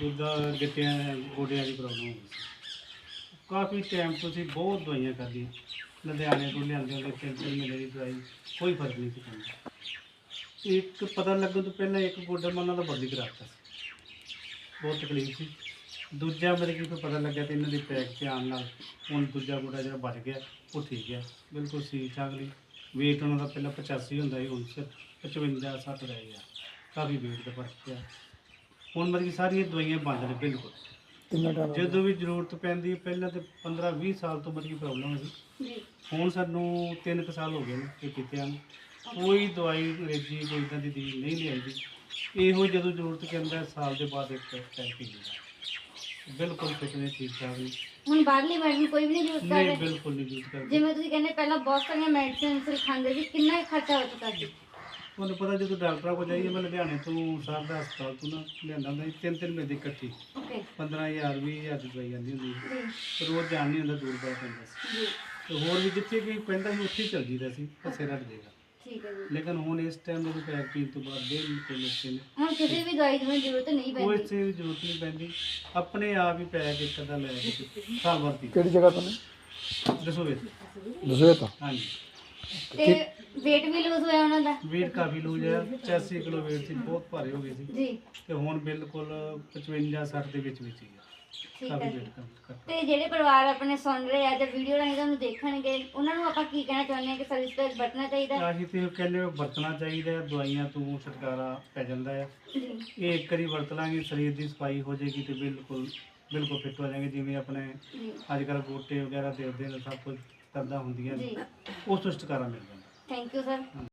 ਦੂਜਾ ਗਿੱਟਿਆਂ ਗੋਡਿਆਂ ਦੀ ਪ੍ਰੋਬਲਮ ਹੋ ਗਈ ਸੀ। ਕਾਫੀ ਟਾਈਮ ਤੋਂ ਅਸੀਂ ਬਹੁਤ ਦਵਾਈਆਂ ਖਾਧੀਆਂ। ਲੁਧਿਆਣੇ ਤੋਂ ਲਿਆਂਦੇ ਹੁੰਦੇ ਤਿੰਨ ਤਿੰਨ ਮਹੀਨੇ ਦੀ ਦਵਾਈ, ਕੋਈ ਫ਼ਰਕ ਨਹੀਂ ਸੀ ਪੈਂਦਾ। ਇੱਕ ਪਤਾ ਲੱਗਣ ਤੋਂ ਪਹਿਲਾਂ ਇੱਕ ਗੋਡਾ ਮੈਂ ਉਹਨਾਂ ਦਾ ਬਦਲੀ ਕਰਾਤਾ ਸੀ। ਬਹੁਤ ਤਕਲੀਫ ਸੀ। ਦੂਜਾ ਮੇਰੇ ਕੀ ਪਤਾ ਲੱਗਿਆ ਤੇ ਇਹਨਾਂ ਦੀ ਪੈਕ ਤੇ ਆਉਣ ਨਾਲ ਹੁਣ ਦੂਜਾ ਗੋਡਾ ਜਿਹੜਾ ਬਚ ਗਿਆ, ਉਹ ਠੀਕ ਹੈ ਬਿਲਕੁਲ ਠੀਕ ਠਾਕ ਲਈ weight ਉਹਨਾਂ ਦਾ ਪਹਿਲਾਂ 85 ਹੁੰਦਾ ਸੀ, ਹੁਣ ਸਿਰਫ 55 60 ਰਹਿ ਗਿਆ। ਕਾਫੀ weight ਦਾ ਫ਼ਰਕ ਪਿਆ। ਹੁਣ ਮਤਲਬ ਕਿ ਸਾਰੀਆਂ ਦਵਾਈਆਂ ਬੰਦ ਨੇ ਬਿਲਕੁਲ। ਕਿੰਨਾ ਟਾਈਮ ਜਦੋਂ ਵੀ ਜ਼ਰੂਰਤ ਪੈਂਦੀ ਹੈ, ਪਹਿਲਾਂ ਤੇ 15 20 ਸਾਲ ਤੋਂ ਕਿ ਪ੍ਰੋਬਲਮ ਸੀ। ਜੀ। ਹੁਣ ਸਾਨੂੰ 3 ਕੁ ਸਾਲ ਹੋ ਗਏ ਨੇ ਇਹ ਕੀਤਿਆਂ ਨੂੰ। ਕੋਈ ਦਵਾਈ ਅੰਗਰੇਜ਼ੀ ਕੋਈ ਇਦਾਂ ਦੀ ਦੀ ਨਹੀਂ ਲਿਆਈ ਇਹੋ ਜਦੋਂ ਜ਼ਰੂਰਤ ਪੈਂਦਾ ਸਾਲ ਦੇ ਬਾਅਦ ਇੱਕ ਟਾਈਮ ਪੀ ਲਈਦਾ ਬਿਲਕੁਲ ਫਿਟਨੈਸ ਠੀਕ ਠਾਕ ਨਹੀਂ ਹੁਣ ਬਾਹਰਲੀ ਮੈਡੀਸਨ ਕੋਈ ਵੀ ਨਹੀਂ ਯੂਜ਼ ਕਰ ਨਹੀਂ ਰਹੇ ਬਿਲਕੁਲ ਨਹੀਂ ਯੂਜ਼ ਕਰਦੇ। ਜਿਵੇਂ ਤੁਸੀਂ ਕਹਿੰਦੇ ਪਹਿਲਾਂ ਬਹੁਤ ਸਾਰੀਆਂ ਮੈਡੀਸਿਨਸ ਖਾਂਦੇ ਸੀ ਕਿੰਨਾ ਕੁ ਖਰਚਾ ਹੋ ਚੁੱਕਾ ਸੀ। ਤੁਹਾਨੂੰ ਪਤਾ ਜਦੋਂ ਡਾਕਟਰਾਂ ਕੋਲ ਜਾਈਏ ਮੈਂ ਲੁਧਿਆਣੇ ਤੋਂ ਸਾਹਿਬ ਦਾ ਹਸਪਤਾਲ ਤੋਂ ਨਾ ਲਿਆਂਦਾ ਹੁੰਦਾ ਸੀ ਤਿੰਨ ਤਿੰਨ ਮਹੀਨੇ ਦੀ ਇਕੱਠੀ। ਓਕੇ 15000 20000 ਦੀ ਦਵਾਈ ਆਉਂਦੀ ਹੁੰਦੀ ਸੀ। ਤੇ ਰੋਜ਼ ਜਾਣ ਨਹੀਂ ਹੁੰਦਾ ਦੂਰ ਪੈ ਪੈਂਦਾ ਸੀ। ਜੀ। ਤੇ ਹੋਰ ਵੀ ਜਿੱਥੇ ਕੋਈ ਪੈਂਦਾ ਸੀ ਉੱਥੇ ਹੀ ਚੱਲ ਜੀਦਾ ਸੀ ਪਸੇ ਰੱਖ ਦੇਗਾ। ਠੀਕ ਹੈ ਜੀ। ਲੇਕਿਨ ਹੁਣ ਇਸ ਟਾਈਮ ਮੈਨੂੰ ਪੈਕ ਪੀਣ ਤੋਂ ਬਾਅਦ ਬਿਲਕੁਲ ਓਕੇ ਨੇ ਹੁਣ ਕਿਸੇ ਵੀ ਦਵਾਈ ਦੀ ਜ਼ਰੂਰਤ ਨਹੀਂ ਕੋਈ ਪੈਂਦੀ ਚੀਜ਼ ਦੀ ਜ਼ਰੂਰਤ ਨਹੀਂ ਪੈਂਦੀ। ਆਪਣੇ ਆਪ ਹੀ ਪੈਕ ਇੱਕ ਅੱਧਾ ਲੈ ਕੇ ਸਾਲ ਪੀ ਕਿਹੜੀ ਜਗ੍ਹਾ ਤੋਂ ਨੇ? ਦੱਸੋ ਵੇ ਦੱਸੋ ਤਾਂ? ਹਾਂਜੀ। ਤੇ weight ਵੀ ਲੂਜ਼ ਹੋਇਆ ਉਹਨਾਂ ਦਾ? weight ਕਾਫੀ ਲੂਜ ਹੈ 85 ਕਿਲੋ weight ਸੀ ਬਹੁਤ ਭਾਰੇ ਹੋ ਗਏ ਸੀ। ਜੀ। ਤੇ ਹੁਣ ਬਿਲਕੁਲ 55 60 ਦੇ ਵਿੱਚ ਵਿੱਚ ਹੀ ਆ। ਠੀਕ ਹੈ ਜੀ। ਤੇ ਜਿਹੜੇ ਪਰਿਵਾਰ ਆਪਣੇ ਸੁਣ ਰਹੇ ਆ ਜਾਂ ਵੀਡੀਓ ਰਾਹੀਂ ਤੁਹਾਨੂੰ ਦੇਖਣਗੇ ਉਹਨਾਂ ਨੂੰ ਆਪਾਂ ਕੀ ਕਹਿਣਾ ਚਾਹੁੰਦੇ ਹਾਂ ਕਿ ਸਰਵਿਸ ਤੇ ਵਰਤਣਾ ਚਾਹੀਦਾ ਆਹੀ ਤੇ ਕਹਿੰਦੇ ਵਰਤਣਾ ਚਾਹੀਦਾ ਹੈ, ਦਵਾਈਆਂ ਤੋਂ ਛੁਟਕਾਰਾ ਪੈ ਜਾਂਦਾ ਹੈ। ਜੀ। ਇਹ ਇੱਕ ਵਾਰੀ ਵਰਤ ਲਾਂਗੇ ਸਰੀਰ ਦੀ ਸਫ਼ਾਈ ਹੋ ਜਾਏਗੀ ਤੇ ਬਿਲਕੁਲ ਬਿਲਕੁਲ ਫਿੱਟ ਹੋ ਜਾਏਗੇ ਜਿਵੇਂ ਆਪਣੇ ਜੀ। ਅੱਜ ਕੱਲ੍ਹ ਗੋਟੇ ਵਗੈਰਾ ਦੇਖਦੇ ਨੇ ਸਭ ਕੁਝ। ਕਰਦਾ ਹੁੰਦੀਆਂ ਜੀ। ਉਸ ਤੋਂ ਛੁਟਕਾਰਾ ਮਿਲ ਜਾਂਦਾ ਥੈਂਕ ਯੂ ਸਰ